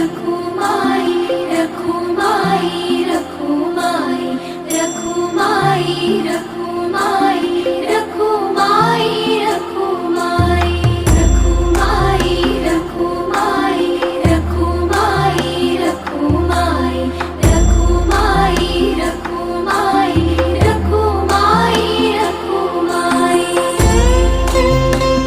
रखो माई रखो माई